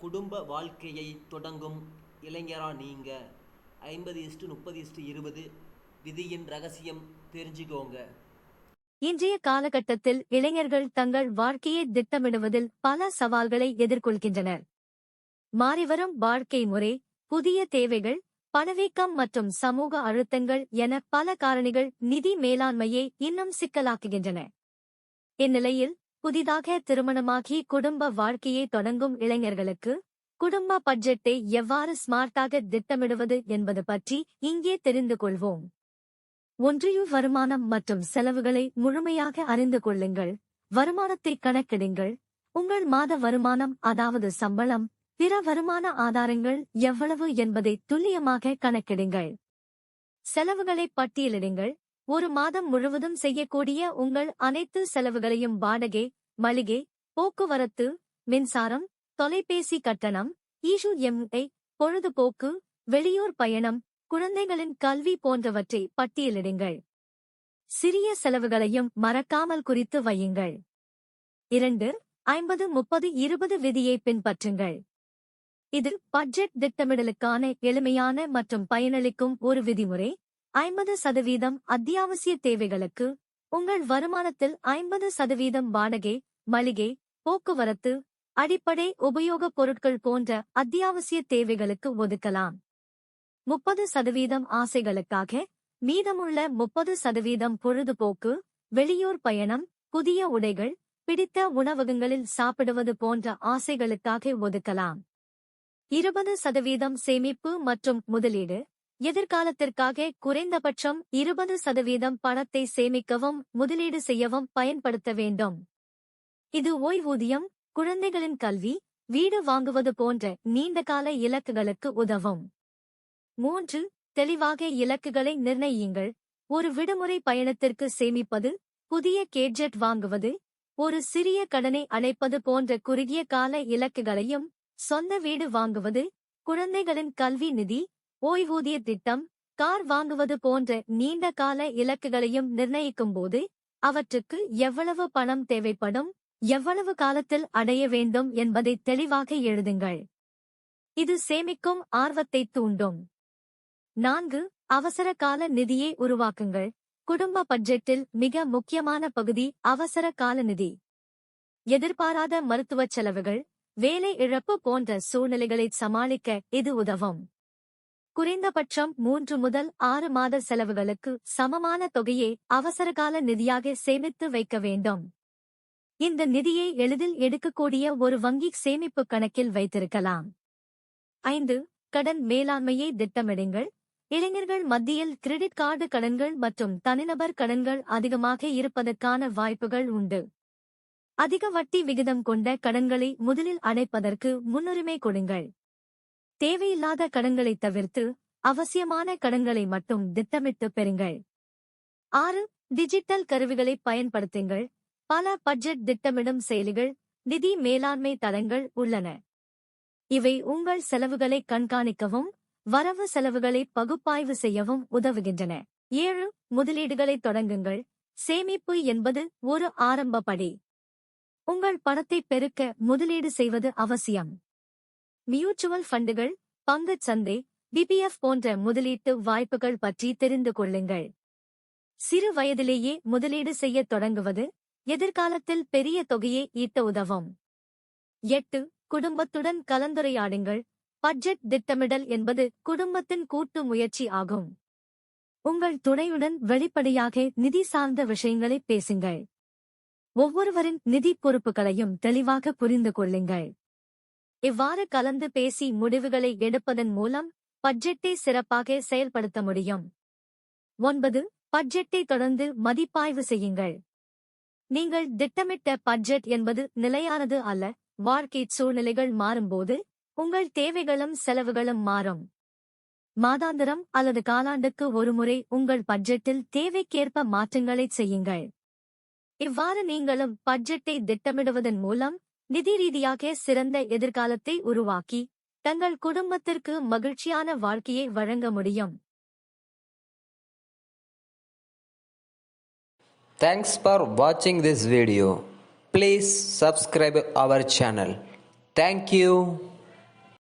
குடும்ப வாழ்க்கையை தொடங்கும் இளைஞரா நீங்க? ஐம்பது இஸ்டு முப்பது இஸ்டு இருபது. விதியின் ரகசியம் தெரிஞ்சுக்கோங்க. இன்றைய காலகட்டத்தில் இளைஞர்கள் தங்கள் வாழ்க்கையை திட்டமிடுவதில் பல சவால்களை எதிர்கொள்கின்றனர். மாறிவரும் வாழ்க்கை முறை புதிய தேவைகள் பணவீக்கம் மற்றும் சமூக அழுத்தங்கள் என பல காரணிகள் நிதி மேலாண்மையை இன்னும் சிக்கலாக்குகின்றன. இந்நிலையில் புதிதாக திருமணமாகி குடும்ப வாழ்க்கையை தொடங்கும் இளைஞர்களுக்கு குடும்ப பட்ஜெட்டை எவ்வாறு ஸ்மார்ட்டாக திட்டமிடுவது என்பது பற்றி இங்கே தெரிந்து கொள்வோம். ஒன்றிய வருமானம் மற்றும் செலவுகளை முழுமையாக அறிந்து கொள்ளுங்கள். வருமானத்தை கணக்கிடுங்கள். உங்கள் மாத வருமானம் அதாவது சம்பளம் பிற வருமான ஆதாரங்கள் எவ்வளவு என்பதை துல்லியமாக கணக்கிடுங்கள். செலவுகளை பட்டியலிடுங்கள். ஒரு மாதம் முழுவதும் செய்யக்கூடிய உங்கள் அனைத்து செலவுகளையும் வாடகை மளிகை போக்குவரத்து மின்சாரம் தொலைபேசி கட்டணம் ஈஷு எம்ஐ பொழுதுபோக்கு வெளியூர் பயணம் குழந்தைகளின் கல்வி போன்றவற்றை பட்டியலிடுங்கள். சிறிய செலவுகளையும் மறக்காமல் குறித்து வையுங்கள். இரண்டு ஐம்பது முப்பது இருபது விதியை பின்பற்றுங்கள். இது பட்ஜெட் திட்டமிடலுக்கான எளிமையான மற்றும் பயனளிக்கும் ஒரு விதிமுறை. ஐம்பது சதவீதம் அத்தியாவசிய தேவைகளுக்கு உங்கள் வருமானத்தில் ஐம்பது சதவீதம் வாடகை மளிகை போக்குவரத்து அடிப்படை உபயோகப் பொருட்கள் போன்ற அத்தியாவசிய தேவைகளுக்கு ஒதுக்கலாம். முப்பது சதவீதம் ஆசைகளுக்காக மீதமுள்ள முப்பது சதவீதம் பொழுதுபோக்கு வெளியூர் பயணம் புதிய உடைகள் பிடித்த உணவகங்களில் சாப்பிடுவது போன்ற ஆசைகளுக்காக ஒதுக்கலாம். இருபது சதவீதம் சேமிப்பு மற்றும் முதலீடு எதிர்காலத்திற்காக குறைந்தபட்சம் இருபது சதவீதம் பணத்தை சேமிக்கவும் முதலீடு செய்யவும் பயன்படுத்த வேண்டும். இது ஓய்வூதியம் குழந்தைகளின் கல்வி வீடு வாங்குவது போன்ற நீண்டகால இலக்குகளுக்கு உதவும். மூன்று தெளிவாக இலக்குகளை நிர்ணயியுங்கள். ஒரு விடுமுறை பயணத்திற்கு சேமிப்பது புதிய கேட்ஜெட் வாங்குவது ஒரு சிறிய கடனை அணைப்பது போன்ற குறுகிய கால இலக்குகளையும் சொந்த வீடு வாங்குவது குழந்தைகளின் கல்வி நிதி ஓய்வூதிய திட்டம் கார் வாங்குவது போன்ற நீண்ட கால இலக்குகளையும் நிர்ணயிக்கும்போது அவற்றுக்கு எவ்வளவு பணம் தேவைப்படும் எவ்வளவு காலத்தில் அடைய வேண்டும் என்பதை தெளிவாக எழுதுங்கள். இது சேமிக்கும் ஆர்வத்தை தூண்டும். நான்கு அவசர கால நிதியை உருவாக்குங்கள். குடும்ப பட்ஜெட்டில் மிக முக்கியமான பகுதி அவசர கால நிதி. எதிர்பாராத மருத்துவச் செலவுகள் வேலை இழப்பு போன்ற சூழ்நிலைகளை சமாளிக்க இது உதவும். குறைந்தபட்சம் மூன்று முதல் ஆறு மாத செலவுகளுக்கு சமமான தொகையை அவசரகால நிதியாக சேமித்து வைக்க வேண்டும். இந்த நிதியை எளிதில் எடுக்கக்கூடிய ஒரு வங்கி சேமிப்பு கணக்கில் வைத்திருக்கலாம். ஐந்து கடன் மேலாண்மையை திட்டமிடுங்கள். இளைஞர்கள் மத்தியில் கிரெடிட் கார்டு கடன்கள் மற்றும் தனிநபர் கடன்கள் அதிகமாக இருப்பதற்கான வாய்ப்புகள் உண்டு. அதிக வட்டி விகிதம் கொண்ட கடன்களை முதலில் அடைப்பதற்கு முன்னுரிமை கொடுங்கள். தேவையில்லாத கடன்களை தவிர்த்து அவசியமான கடன்களை மட்டும் திட்டமிட்டு பெறுங்கள். ஆறு டிஜிட்டல் கருவிகளை பயன்படுத்துங்கள். பல பட்ஜெட் திட்டமிடும் செயலிகள் நிதி மேலாண்மை தளங்கள் உள்ளன. இவை உங்கள் செலவுகளை கண்காணிக்கவும் வரவு செலவுகளை பகுப்பாய்வு செய்யவும் உதவுகின்றன. ஏழு முதலீடுகளை தொடங்குங்கள். சேமிப்பு என்பது ஒரு ஆரம்ப படி. உங்கள் பணத்தை பெருக்க முதலீடு செய்வது அவசியம். மியூச்சுவல் ஃபண்டுகள் பங்குச் சந்தை பிபிஎஃப் போன்ற முதலீட்டு வாய்ப்புகள் பற்றி தெரிந்து கொள்ளுங்கள். சிறு வயதிலேயே முதலீடு செய்யத் தொடங்குவது எதிர்காலத்தில் பெரிய தொகையை ஈட்ட உதவும். எட்டு குடும்பத்துடன் கலந்துரையாடுங்கள். பட்ஜெட் திட்டமிடல் என்பது குடும்பத்தின் கூட்டு முயற்சி ஆகும். உங்கள் துணையுடன் வெளிப்படையாக நிதி சார்ந்த விஷயங்களை பேசுங்கள். ஒவ்வொருவரின் நிதி பொறுப்புகளையும் தெளிவாக புரிந்து கொள்ளுங்கள். இவ்வாறு கலந்து பேசி முடிவுகளை எடுப்பதன் மூலம் பட்ஜெட்டை சிறப்பாக செயல்படுத்த முடியும். ஒன்பது பட்ஜெட்டை தொடர்ந்து மதிப்பாய்வு செய்யுங்கள். நீங்கள் திட்டமிட்ட பட்ஜெட் என்பது நிலையானது அல்ல வாழ்க்கை சூழ்நிலைகள் மாறும்போது உங்கள் தேவைகளும் செலவுகளும் மாறும். மாதாந்திரம் அல்லது காலாண்டுக்கு ஒருமுறை உங்கள் பட்ஜெட்டில் தேவைக்கேற்ப மாற்றங்களை செய்யுங்கள். இவ்வாறு நீங்களும் பட்ஜெட்டை திட்டமிடுவதன் மூலம் நிதி ரீதியாக சிறந்த எதிர்காலத்தை உருவாக்கி தங்கள் குடும்பத்திற்கு மகிழ்ச்சியான வாழ்க்கையை வழங்க முடியும் தேங்க்ஸ் ஃபார் வாட்சிங் this video please subscribe our channel thank you